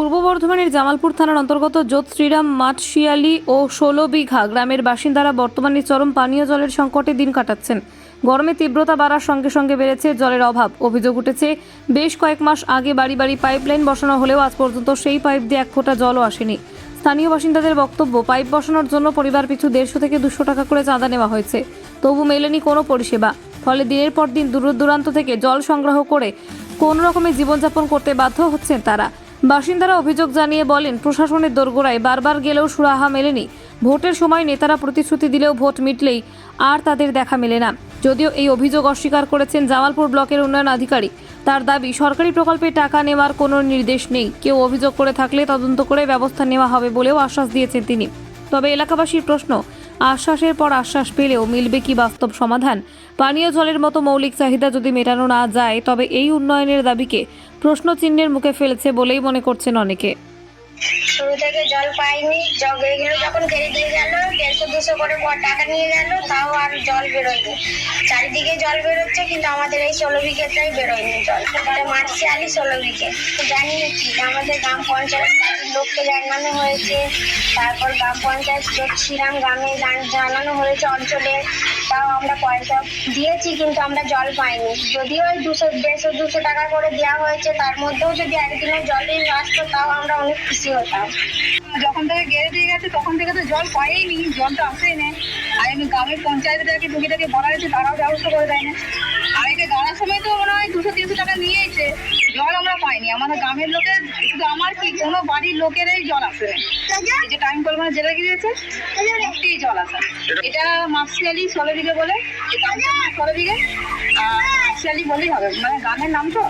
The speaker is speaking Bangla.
পূর্ব বর্ধমানের জামালপুর থানার অন্তর্গত যোধ শ্রীরাম মাঠশিয়ালি ও ষোলো বিঘা গ্রামের বাসিন্দারা বর্তমানে চরম পানীয় জলের সংকটে দিন কাটাচ্ছেন। গরমে তীব্রতা বাড়ার সঙ্গে সঙ্গে বেড়েছে জলের অভাব। অভিযোগ উঠেছে, বেশ কয়েক মাস আগে বাড়ি বাড়ি পাইপলাইন বসানো হলেও আজ পর্যন্ত সেই পাইপ দিয়ে এক ফোঁটা জলও আসেনি। স্থানীয় বাসিন্দাদের বক্তব্য, পাইপ বসানোর জন্য পরিবার পিছু দেড়শো থেকে দুশো টাকা করে চাঁদা নেওয়া হয়েছে। তবু মেলেনি কোনো পরিষেবা। ফলে দিনের পর দিন দূর দূরান্ত থেকে জল সংগ্রহ করে কোনো রকমের জীবনযাপন করতে বাধ্য হচ্ছেন তারা। বাসিন্দারা অভিযোগ জানিয়ে বলেন, প্রশাসনের দোরগোড়ায় বারবার গেলেও সুরাহা মেলেনি। ভোটের সময় নেতারা প্রতিশ্রুতি দিলেও ভোট মিটলেই আর তাদের দেখা মেলে না। যদিও এই অভিযোগ অস্বীকার করেছেন জামালপুর ব্লকের উন্নয়ন আধিকারিক। তার দাবি, সরকারি প্রকল্পে টাকা নেওয়ার কোনো নির্দেশ নেই। কেউ অভিযোগ করে থাকলে তদন্ত করে ব্যবস্থা নেওয়া হবে বলেও আশ্বাস দিয়েছেন তিনি। তবে এলাকাবাসীর প্রশ্ন আশ্বাসের পর আশ্বাস পেলেও মিলবে কি বাস্তব সমাধান? পানীয় জলের মতো মৌলিক চাহিদা যদি মেটানো না যায়, তবে এই উন্নয়নের দাবিকে প্রশ্নচিহ্নের মুখে ফেলেছে বলেই মনে করছেন অনেকে। শুরু থেকে জল পাইনি এগুলো যখন কেড়ে দিয়ে গেল, দেড়শো, দুশো করে টাকা নিয়ে গেল, তাও আর জল বেরোয়নি। চারিদিকে জল বেরোচ্ছে, কিন্তু আমাদের এই ষোলো বিঘেটাই বেরোয়নি জল। মারছি আলি ষোলো বিঘে। জানি কি, আমাদের গ্রাম পঞ্চায়েত লোককে জানানো হয়েছে। তারপর গ্রাম পঞ্চায়েত ছিলাম গ্রামে জানানো হয়েছে অঞ্চলে। তাও আমরা পয়সা দিয়েছি, কিন্তু আমরা জল পাইনি। যদিও ওই দুশো, দেড়শো, দুশো টাকা করে দেওয়া হয়েছে, তার মধ্যেও যদি একদিনের জলই আসতো, তাও আমরা অনেক খুশি হতাম। যখন থেকে গেড়ে দিয়ে গেছে, তখন থেকে তো জল পাইনি, জল তো আসেই না আর এমনি গ্রামের পঞ্চায়েতটাকে টুকিটাকে বলা হয়েছে, তারাও ব্যবস্থা করে দেয় না আর এটা গাড়ার সময় তো দুশো তিনশো টাকা নিয়েছে। জল আমরা পাইনি। আমাদের গ্রামের লোকের শুধু আমার কি কোনো বাড়ির লোকেরই জল আসে এই যে টাইম কল মানে জেলে গিয়েছে একটি জল আসে এটা মাসিয়ালি ষোলো বিঘে বলে ষোলো বিঘে আর মাসিয়ালি বলেই হবে। মানে গ্রামের নাম তো?